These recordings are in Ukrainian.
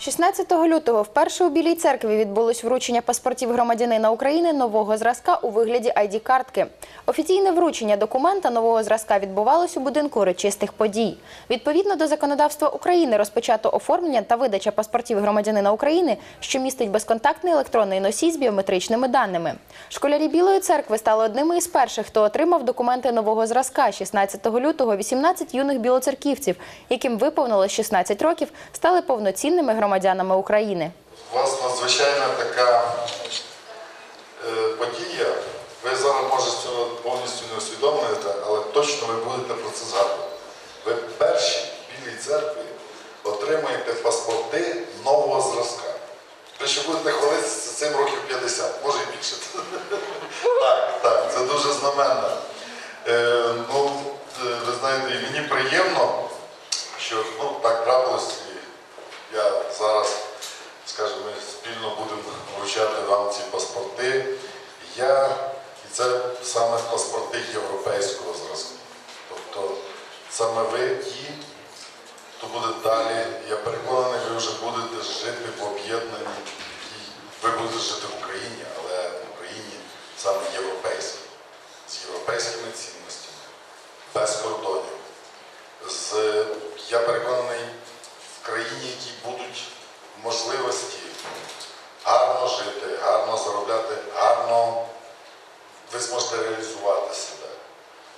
16 лютого вперше у Білій церкві відбулось вручення паспортів громадянина України нового зразка у вигляді ID-картки. Офіційне вручення документа нового зразка відбувалось у будинку урочистих подій. Відповідно до законодавства України розпочато оформлення та видача паспортів громадянина України, що містить безконтактний електронний носій з біометричними даними. Школярі Білої церкви стали одними із перших, хто отримав документи нового зразка. 16 лютого 18 юних білоцерківців, яким виповнилось 16 років, стали повноцінними громадянами України. У вас надзвичайна така е, подія. Ви зараз може цього повністю не усвідомлюєте, але точно ви будете про це згадувати. Ви перші в Білій церкві отримаєте паспорти нового зразка. Ви ще будете хвалитися цим років 50, може і більше. Так, так, це дуже знаменно. Е, ну, е, ви знаєте, і мені приємно, що ну, так трапилось. І я зараз, скажімо, ми спільно будемо вручати вам ці паспорти. Я, і це саме паспорти європейського зразку. Тобто саме ви ті, хто буде далі. Я переконаний, ви вже будете жити в об'єднанні. Ви будете жити в Україні, але в Україні саме європейській, з європейськими цінностями, без кордонів. Я переконаний, в країні, які будуть можливості гарно жити, гарно заробляти, гарно ви зможете реалізувати себе.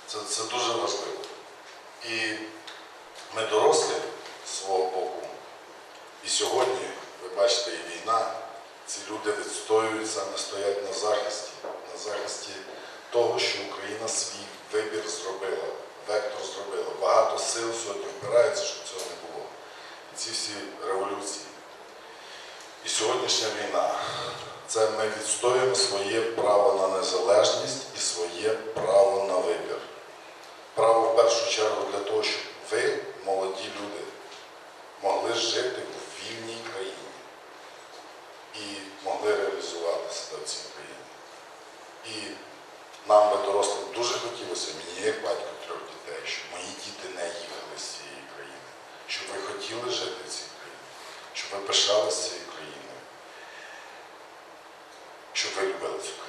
Це, це дуже важливо. І ми дорослі з свого боку. І сьогодні, ви бачите, і війна, ці люди відстоюють саме стоять на захисті, на захисті того, що Україна свій вибір зробила, вектор зробила. Багато сил сьогодні впираються, щоб цього не було. І ці всі революції. Сьогоднішня війна це ми відстоюємо своє право на незалежність і своє право на вибір. Право в першу чергу для того, щоб ви, молоді люди, могли жити в вільній країні і могли реалізувати себе в цій країні. І нам би дорослим дуже хотілося, мені як батько трьох дітей, щоб мої діти не їхали з цієї країни, щоб ви хотіли жити в цій країні, щоб ви пишалися цією країною, щоб цю країну.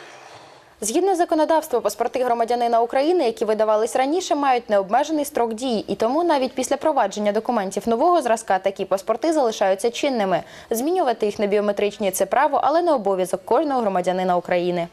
Згідно законодавства, паспорти громадянина України, які видавались раніше, мають необмежений строк дії, і тому навіть після провадження документів нового зразка такі паспорти залишаються чинними. Змінювати їх на біометричні це право, але не обов'язок кожного громадянина України.